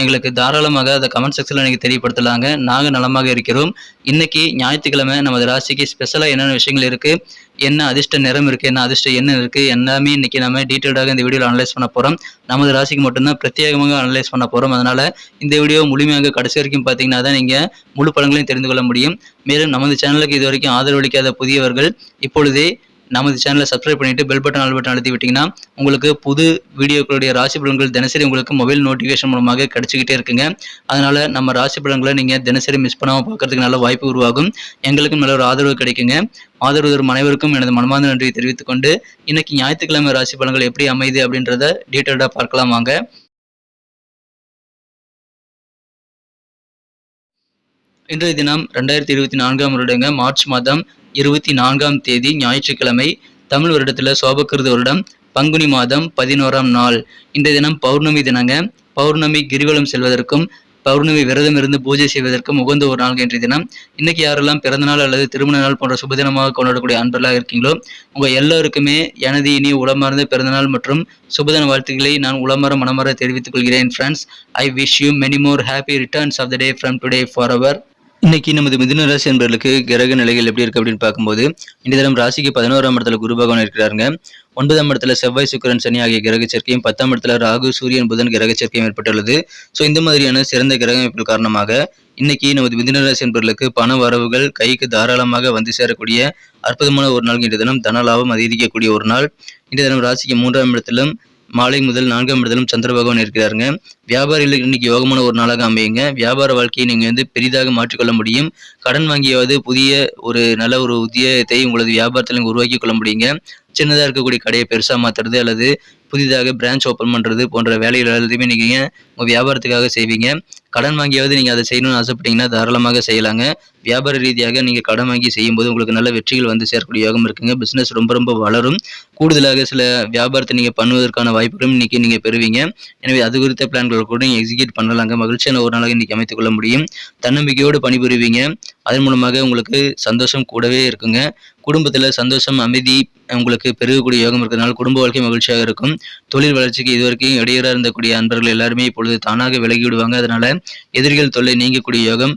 எங்களுக்கு தாராளமாக அதை கமெண்ட் செக்ஷனில் நீங்கள் தெரியப்படுத்தலாங்க. நாங்கள் நலமாக இருக்கிறோம். இன்றைக்கி ஞாயிற்றுக்கிழமை நமது ராசிக்கு ஸ்பெஷலாக என்னென்ன விஷயங்கள் இருக்குது என்ன அதிர்ஷ்ட நிறம் இருக்குது என்ன அதிர்ஷ்ட என்ன இருக்குது எல்லாமே இன்னைக்கு நம்ம டீட்டெயில்டாக இந்த வீடியோவில் அனலைஸ் பண்ண போகிறோம் நமது ராசிக்கு மட்டும்தான் பிரத்யேகமாக அனலைஸ் பண்ண போகிறோம் அதனால் இந்த வீடியோ முழுமையாக கடைசி வரைக்கும் பார்த்தீங்கன்னா தான் நீங்கள் முழு படங்களையும் தெரிந்து கொள்ள முடியும். மேலும் நமது சேனலுக்கு இது வரைக்கும் ஆதரவளிக்காத புதியவர்கள் இப்பொழுதே நமது சேனலை சப்ஸ்கிரைப் பண்ணிவிட்டு பெல் பட்டன் ஆல் பட்டன் அழுத்தி விட்டிங்கன்னா உங்களுக்கு புது வீடியோக்களுடைய ராசி பலன்கள் தினசரி உங்களுக்கு மொபைல் நோட்டிஃபிகேஷன் மூலமாக கிடச்சிக்கிட்டே இருக்குங்க. அதனால் நம்ம ராசி பலன்களை நீங்கள் தினசரி மிஸ் பண்ணாமல் பார்க்குறதுக்கு நல்ல வாய்ப்பு உருவாகும். எங்களுக்கும் நல்ல ஒரு ஆதரவு கிடைக்குங்க. ஆதரவு அனைவருக்கும் எனது மனமார்ந்த நன்றியை தெரிவித்துக்கொண்டு இன்னைக்கு ஞாயிற்றுக்கிழமை ராசி பலன்கள் எப்படி அமையுது அப்படின்றத டீட்டெயில்டாக பார்க்கலாம் வாங்க. இன்றைய தினம் ரெண்டாயிரத்தி இருபத்தி நான்காம் வருடங்க மார்ச் மாதம் இருபத்தி நான்காம் தேதி ஞாயிற்றுக்கிழமை தமிழ் வருடத்தில் சோபக்கிருது வருடம் பங்குனி மாதம் பதினோராம் நாள். இன்றைய தினம் பௌர்ணமி தினங்க. பௌர்ணமி கிரிவலம் செல்வதற்கும் பௌர்ணமி விரதம் இருந்து பூஜை செய்வதற்கும் உகந்த ஒரு நாள் இன்றைய தினம். இன்னைக்கு யாரெல்லாம் பிறந்த நாள் அல்லது திருமண நாள் போன்ற சுபதினமாக கொண்டாடக்கூடிய அன்பர்களாக இருக்கீங்களோ உங்கள் எல்லாருக்குமே எனது இனி உளமார்ந்த பிறந்தநாள் மற்றும் சுபதின வாழ்த்துக்களை நான் உளமர மனமர தெரிவித்துக் கொள்கிறேன் friends I wish you many more happy returns of the day from today for அவர் இன்னைக்கு நமது மிதுன ராசி என்பவர்களுக்கு கிரக நிலைகள் எப்படி இருக்கு அப்படின்னு பார்க்கும்போது இந்த தினம் ராசிக்கு பதினோராம் இடத்துல குரு பகவான் இருக்கிறாருங்க. ஒன்பதாம் இடத்துல செவ்வாய் சுக்கரன் சனி ஆகிய கிரக சேர்க்கையும் பத்தாம் இடத்துல ராகு சூரியன் புதன் கிரக சேர்க்கையும் ஏற்பட்டுள்ளது. ஸோ இந்த மாதிரியான சிறந்த கிரக அமைப்புகள் காரணமாக இன்னைக்கு நமது மிதுன ராசி என்பவர்களுக்கு பண வரவுகள் கைக்கு தாராளமாக வந்து சேரக்கூடிய அற்புதமான ஒரு நாள் இன்றைய தினம். தன லாபம் அதிகரிக்கக்கூடிய ஒரு நாள். இன்றைய தினம் ராசிக்கு மூன்றாம் இடத்திலும் மாலை முதல் நான்காம் இடத்திலும் சந்திர பகவான் இருக்கிறாருங்க. வியாபாரிகளுக்கு இன்னைக்கு யோகமான ஒரு நாளாக அமையுங்க. வியாபார வாழ்க்கையை நீங்கள் வந்து பெரிதாக மாற்றிக்கொள்ள முடியும். கடன் வாங்கியாவது புதிய ஒரு நல்ல ஒரு உத்தியத்தை உங்களது வியாபாரத்தில் நீங்கள் உருவாக்கி கொள்ள முடியுங்க. சின்னதாக இருக்கக்கூடிய கடையை பெருசாக மாற்றுறது அல்லது புதிதாக பிரான்ச் ஓப்பன் பண்ணுறது போன்ற வேலைகள் எல்லாத்தையுமே நீங்கள் உங்கள் வியாபாரத்துக்காக செய்வீங்க. கடன் வாங்கியாவது நீங்கள் அதை செய்யணும்னு ஆசைப்பட்டீங்கன்னா தாராளமாக செய்யலாங்க. வியாபார ரீதியாக நீங்கள் கடன் வாங்கி செய்யும்போது உங்களுக்கு நல்ல வெற்றிகள் வந்து சேரக்கூடிய யோகம் இருக்குங்க. பிஸ்னஸ் ரொம்ப ரொம்ப வளரும். கூடுதலாக சில வியாபாரத்தை நீங்கள் பண்ணுவதற்கான வாய்ப்புகளும் இன்னைக்கு நீங்கள் பெறுவீங்க. எனவே அது குறித்த பிளான்கள் கூட நீங்கள் எக்ஸிக்யூட் பண்ணலாங்க. மகிழ்ச்சியான ஒரு நாளாக இன்னைக்கு அமைத்துக்கொள்ள முடியும். தன்னம்பிக்கையோடு பணிபுரிவீங்க. அதன் மூலமாக உங்களுக்கு சந்தோஷம் கூடவே இருக்குங்க. குடும்பத்தில் சந்தோஷம் அமைதி உங்களுக்கு பெருகக்கூடிய யோகம் இருக்கிறதுனால குடும்ப வாழ்க்கை மகிழ்ச்சியாக இருக்கும். தொழில் வளர்ச்சிக்கு இதுவரைக்கும் இடையூறாக இருந்தக்கூடிய அன்பர்கள் எல்லாருமே இப்பொழுது தானாக விலகி விடுவாங்க. அதனால எதிரிகள் தொல்லை நீங்கக்கூடிய யோகம்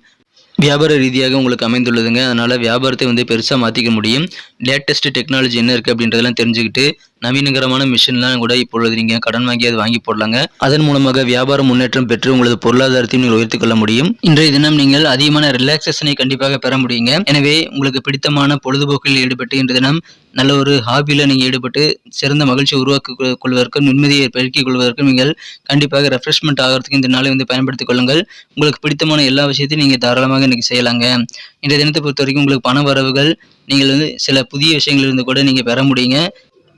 வியாபார ரீதியாக உங்களுக்கு அமைந்துள்ளதுங்க. அதனால வியாபாரத்தை வந்து பெருசாக மாற்றிக்க முடியும். லேட்டஸ்ட் டெக்னாலஜி என்ன இருக்குது அப்படின்றதெல்லாம் தெரிஞ்சுக்கிட்டு நவீனகரமான மிஷின்லாம் கூட இப்பொழுது நீங்கள் கடன் வாங்கி அதை வாங்கி போடலாங்க. அதன் மூலமாக வியாபாரம் முன்னேற்றம் பெற்று உங்களது பொருளாதாரத்தையும் நீங்கள் உயர்த்திக் கொள்ள முடியும். இன்றைய தினம் நீங்கள் அதிகமான ரிலாக்ஸேஷனை கண்டிப்பாக பெற முடியுங்க. எனவே உங்களுக்கு பிடித்தமான பொழுதுபோக்கில் ஈடுபட்டு இன்றைய தினம் நல்ல ஒரு ஹாபியில் நீங்கள் ஈடுபட்டு சிறந்த மகிழ்ச்சி உருவாக்கி கொள்வதற்கும் நிம்மதியை பெருக்கிக் கொள்வதற்கும் நீங்கள் கண்டிப்பாக ரெஃப்ரெஷ்மெண்ட் ஆகிறதுக்கு இந்த நாளை வந்து பயன்படுத்திக் கொள்ளுங்கள். உங்களுக்கு பிடித்தமான எல்லா விஷயத்தையும் நீங்கள் தாராளமாக இன்றைக்கி செய்யலாங்க. இன்றைய தினத்தை பொறுத்த வரைக்கும் உங்களுக்கு பண வரவுகள் நீங்கள் வந்து சில புதிய விஷயங்கள் இருந்து கூட நீங்கள் பெற முடியுங்க.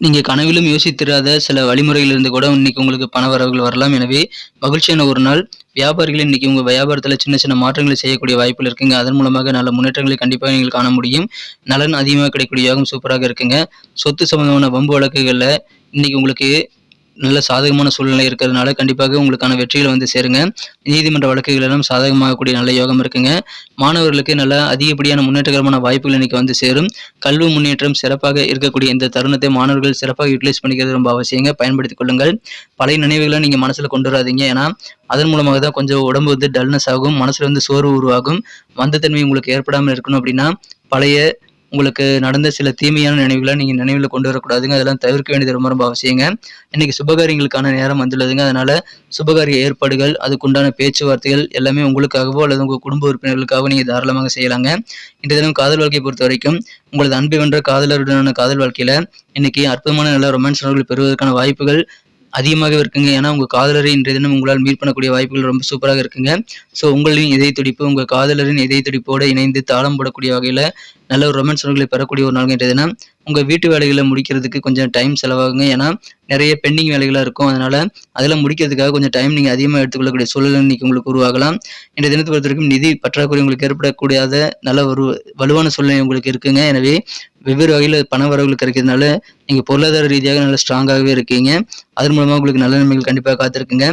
நீங்கள் கனவிலும் யோசித்திராத சில வழிமுறையிலிருந்து இருந்து கூட இன்னைக்கு உங்களுக்கு பண வரவுகள் வரலாம். எனவே மகிழ்ச்சியான ஒரு நாள். வியாபாரிகள் இன்னைக்கு உங்கள் வியாபாரத்தில் சின்ன சின்ன மாற்றங்களை செய்யக்கூடிய வாய்ப்புகள் இருக்குங்க. அதன் மூலமாக நல்ல முன்னேற்றங்களை கண்டிப்பாக நீங்கள் காண முடியும். நலன் அதிகமாக கிடைக்கக்கூடிய யோகம் சூப்பராக இருக்குங்க. சொத்து சம்பந்தமான வம்பு வழக்குகளில் இன்னைக்கு உங்களுக்கு நல்ல சாதகமான சூழ்நிலை இருக்கிறதுனால கண்டிப்பாக உங்களுக்கான வெற்றிகள் வந்து சேருங்க. நீதிமன்ற வழக்குகள் எல்லாம் சாதகமாகக்கூடிய நல்ல யோகம் இருக்குங்க. மாணவர்களுக்கு நல்ல அதிகப்படியான முன்னேற்றகரமான வாய்ப்புகள் இன்னைக்கு வந்து சேரும். கல்வி முன்னேற்றம் சிறப்பாக இருக்கக்கூடிய இந்த தருணத்தை மாணவர்கள் சிறப்பாக யூட்டிலைஸ் பண்ணிக்கிறது ரொம்ப அவசியங்க. பயன்படுத்திக் கொள்ளுங்கள். பழைய நினைவுகளை நீங்கள் மனசில் கொண்டு வராதீங்க. ஏன்னா அதன் மூலமாக தான் கொஞ்சம் உடம்பு வந்து டல்னஸ் ஆகும். மனசில் வந்து சோர்வு உருவாகும். மந்தத்தன்மை உங்களுக்கு ஏற்படாமல் இருக்கணும் அப்படின்னா பழைய உங்களுக்கு நடந்த சில தீமையான நினைவுகளை நீங்கள் நினைவில் கொண்டு வரக்கூடாதுங்க. அதெல்லாம் தவிர்க்க வேண்டியது ரொம்ப ரொம்ப அவசியங்க. இன்னைக்கு சுபகாரியங்களுக்கான நேரம் வந்துள்ளதுங்க. அதனால சுபகாரிய ஏற்பாடுகள் அதுக்குண்டான பேச்சுவார்த்தைகள் எல்லாமே உங்களுக்காகவோ அல்லது உங்கள் குடும்ப உறுப்பினர்களுக்காகவோ நீங்கள் தாராளமாக செய்யலாங்க. இன்றைய தினம் காதல் வாழ்க்கையை பொறுத்த வரைக்கும் உங்களது அன்பு வென்ற காதலருடனான காதல் வாழ்க்கையில் இன்னைக்கு அற்புதமான நல்ல ரொமான்ஸ் உணர்வுகள் பெறுவதற்கான வாய்ப்புகள் அதிகமாகவே இருக்குங்க. ஏன்னா உங்கள் காதலரை இன்றைய தினம் உங்களால் மீட் பண்ணக்கூடிய வாய்ப்புகள் ரொம்ப சூப்பராக இருக்குங்க. ஸோ உங்களின் இதய துடிப்பு உங்கள் காதலரின் இதய துடிப்போடு இணைந்து தாளம் போடக்கூடிய வகையில் நல்ல ஒரு ரொமான்ஸ் உணர்வுகளை பெறக்கூடிய ஒரு நாள் இன்றைய உங்கள் வீட்டு வேலைகளை முடிக்கிறதுக்கு கொஞ்சம் டைம் செலவாகுங்க. ஏன்னா நிறைய பெண்டிங் வேலைகளாக இருக்கும். அதனால் அதெல்லாம் முடிக்கிறதுக்காக கொஞ்சம் டைம் நீங்கள் அதிகமாக எடுத்துக்கொள்ளக்கூடிய சூழல் இன்னைக்கு உங்களுக்கு உருவாகலாம். இன்றைய தினத்தை பொறுத்த வரைக்கும் நிதி பற்றாக்குறை உங்களுக்கு ஏற்படக்கூடாத நல்ல ஒரு வலுவான சூழ்நிலை உங்களுக்கு இருக்குங்க. எனவே வெவ்வேறு வகையில் பண வரவுகள் கிடைக்கிறதுனால நீங்கள் பொருளாதார ரீதியாக நல்ல ஸ்ட்ராங்காகவே இருக்கீங்க. அதன் மூலமாக உங்களுக்கு நல்ல நன்மைகள் கண்டிப்பாக காத்திருக்குங்க.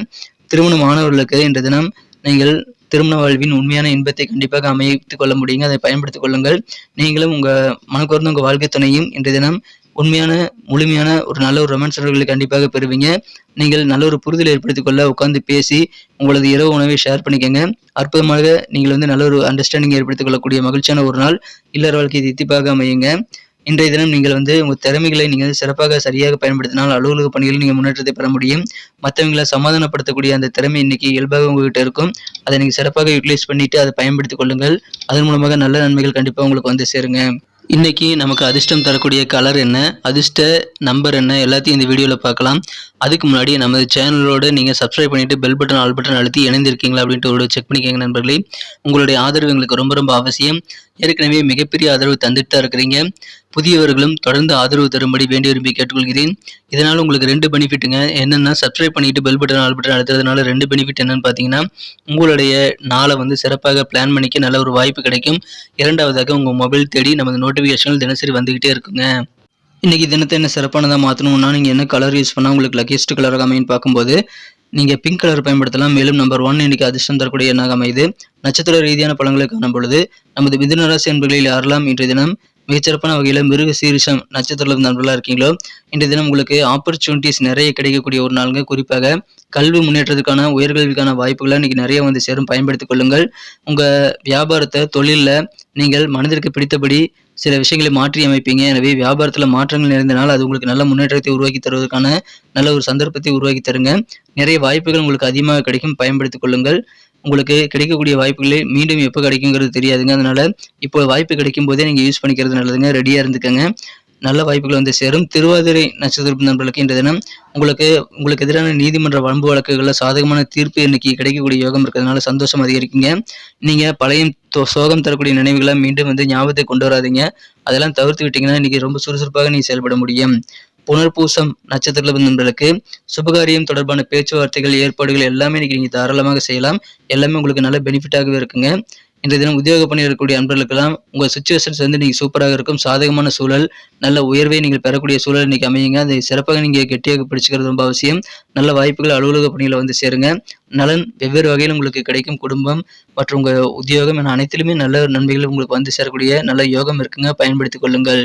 திருமணம் மாணவர்களுக்கு இன்றைய தினம் நீங்கள் திருமண வாழ்வின் உண்மையான இன்பத்தை கண்டிப்பாக அமைத்துக் கொள்ள முடியுங்க. அதை பயன்படுத்திக் கொள்ளுங்கள். நீங்களும் உங்க மனக்குறந்த உங்க வாழ்க்கை துணையும் இன்றைய தினம் உண்மையான முழுமையான ஒரு நல்ல ஒரு ரொமான்ஸ் உறவுகளை கண்டிப்பாக பெறுவீங்க. நீங்கள் நல்ல ஒரு புரிதல் ஏற்படுத்திக் கொள்ள உட்காந்து பேசி உங்களது இரவு உணவை ஷேர் பண்ணிக்கங்க. அற்புதமாக நீங்கள் வந்து நல்ல ஒரு அண்டர்ஸ்டாண்டிங் ஏற்படுத்திக் கொள்ளக்கூடிய மகிழ்ச்சியான ஒரு நாள் இல்லற வாழ்க்கையை தித்திப்பாக அமையுங்க. இன்றைய தினம் நீங்கள் வந்து உங்கள் திறமைகளை நீங்கள் சிறப்பாக சரியாக பயன்படுத்தினால் அலுவலக பணிகளில் நீங்கள் முன்னேற்றத்தை பெற முடியும். மற்றவங்களை சமாதானப்படுத்தக்கூடிய அந்த திறமை இன்னைக்கு இயல்பாக உங்ககிட்ட இருக்கும். அதை நீங்கள் சிறப்பாக யூட்டிலைஸ் பண்ணிட்டு அதை பயன்படுத்திக் கொள்ளுங்கள். அதன் மூலமாக நல்ல நன்மைகள் கண்டிப்பாக உங்களுக்கு வந்து சேருங்க. இன்றைக்கி நமக்கு அதிர்ஷ்டம் தரக்கூடிய கலர் என்ன? அதிர்ஷ்ட நம்பர் என்ன? எல்லாத்தையும் இந்த வீடியோவில் பார்க்கலாம். அதுக்கு முன்னாடி நமது சேனலோடு நீங்கள் சப்ஸ்கிரைப் பண்ணிவிட்டு பெல் பட்டன் ஆல் பட்டன் அழுத்தி இணைந்திருக்கீங்களா அப்படின்ட்டு ஒரு செக் பண்ணிக்கோங்க நண்பர்களே. உங்களுடைய ஆதரவு எங்களுக்கு ரொம்ப ரொம்ப அவசியம். ஏற்கனவே மிகப்பெரிய ஆதரவு தந்துட்டு தான் இருக்கிறீங்க. புதியவர்களும் தொடர்ந்து ஆதரவு தரும்படி வேண்டி விரும்பி கேட்டுக்கொள்கிறேன். இதனால் உங்களுக்கு ரெண்டு பெனிஃபிட்டுங்க என்னென்னா சப்ஸ்கிரைப் பண்ணிட்டு பெல் பட்டன் ஆல் பட்டன் அழுத்துறதுனால ரெண்டு பெனிஃபிட் என்னன்னு பார்த்தீங்கன்னா உங்களுடைய நாளை வந்து சிறப்பாக பிளான் பண்ணிக்க நல்ல ஒரு வாய்ப்பு கிடைக்கும். இரண்டாவதாக உங்கள் மொபைல் தேடி நமது நோட்டிஃபிகேஷன்கள் தினசரி வந்துக்கிட்டே இருக்குங்க. இன்றைக்கி தினத்தை என்ன சிறப்பானதாக மாற்றணும்னா நீங்கள் என்ன கலர் யூஸ் பண்ணால் உங்களுக்கு லக்கியஸ்ட் கலராக அமைன்னு பார்க்கும்போது நீங்கள் பிங்க் கலர் பயன்படுத்தலாம். மேலும் நம்பர் ஒன் இன்னைக்கு அதிர்ஷ்டம் தரக்கூடிய எண்ணாக அமையுது. நட்சத்திர ரீதியான பழங்களை காணும் பொழுது நமது மிதுன ராசி என்பர்களில் யாரெல்லாம் இன்றைய தினம் மிகச்சிறப்பான வகையில் மிருக சீரிஷம் நட்சத்திரம் நண்பர்களாக இருக்கீங்களோ? இன்றைய தினம் உங்களுக்கு ஆப்பர்ச்சுனிட்டிஸ் நிறைய கிடைக்கக்கூடிய ஒரு நாளுங்க. குறிப்பாக கல்வி முன்னேற்றத்துக்கான உயர்கல்விக்கான வாய்ப்புகளை இன்னைக்கு நிறைய வந்து சேரும். பயன்படுத்திக் கொள்ளுங்கள். உங்கள் வியாபாரத்தை தொழிலில் நீங்கள் மனதிற்கு பிடித்தபடி சில விஷயங்களை மாற்றி அமைப்பீங்க. எனவே வியாபாரத்தில் மாற்றங்கள் நிறைந்தனால் அது உங்களுக்கு நல்ல முன்னேற்றத்தை உருவாக்கி தருவதற்கான நல்ல ஒரு சந்தர்ப்பத்தை உருவாக்கி தருங்க. நிறைய வாய்ப்புகள் உங்களுக்கு அதிகமாக கிடைக்கும். பயன்படுத்திக் கொள்ளுங்கள். உங்களுக்கு கிடைக்கக்கூடிய வாய்ப்புகளே மீண்டும் எப்போ கிடைக்குங்கிறது தெரியாதுங்க. அதனால இப்போ வாய்ப்பு கிடைக்கும் போதே நீங்கள் யூஸ் பண்ணிக்கிறது நல்லதுங்க. ரெடியாக இருந்துக்கங்க. நல்ல வாய்ப்புகள் வந்து சேரும். திருவாதிரை நட்சத்திர நண்பர்களுக்கு இன்றைய தினம் உங்களுக்கு உங்களுக்கு எதிரான நீதிமன்ற வம்பு வழக்குகளில் சாதகமான தீர்ப்பு இன்னைக்கு கிடைக்கக்கூடிய யோகம் இருக்கிறதுனால சந்தோஷம் அதிகரிக்குங்க. நீங்கள் பழைய தோ- சோகம் தரக்கூடிய நினைவுகளை மீண்டும் வந்து ஞாபகத்தை கொண்டு வராதீங்க. அதெல்லாம் தவிர்த்து விட்டிங்கன்னா இன்றைக்கி ரொம்ப சுறுசுறுப்பாக நீங்கள் செயல்பட முடியும். புனர்பூசம் நட்சத்திரத்தில் நண்பர்களுக்கு சுபகாரியம் தொடர்பான பேச்சுவார்த்தைகள் ஏற்பாடுகள் எல்லாமே இன்னைக்கு நீங்கள் தாராளமாக செய்யலாம். எல்லாமே உங்களுக்கு நல்ல பெனிஃபிட்டாகவே இருக்குங்க. இந்த தினம் உத்தியோக பணி இருக்கக்கூடிய அன்பர்களுக்கெல்லாம் உங்கள் சுச்சுவேஷன்ஸ் வந்து நீங்கள் சூப்பராக இருக்கும். சாதகமான சூழல் நல்ல உயர்வை நீங்கள் பெறக்கூடிய சூழல் இன்னைக்கு அமையுங்க. அதை சிறப்பாக நீங்கள் கெட்டியாக பிடிச்சிக்கிறது ரொம்ப அவசியம். நல்ல வாய்ப்புகள் அலுவலக பணியில் வந்து சேருங்க. நலன் வெவ்வேறு வகையில் உங்களுக்கு கிடைக்கும். குடும்பம் மற்றும் உங்கள் உத்தியோகம் என அனைத்திலுமே நல்ல நன்மைகள் உங்களுக்கு வந்து சேரக்கூடிய நல்ல யோகம் இருக்குங்க. பயன்படுத்திக் கொள்ளுங்கள்.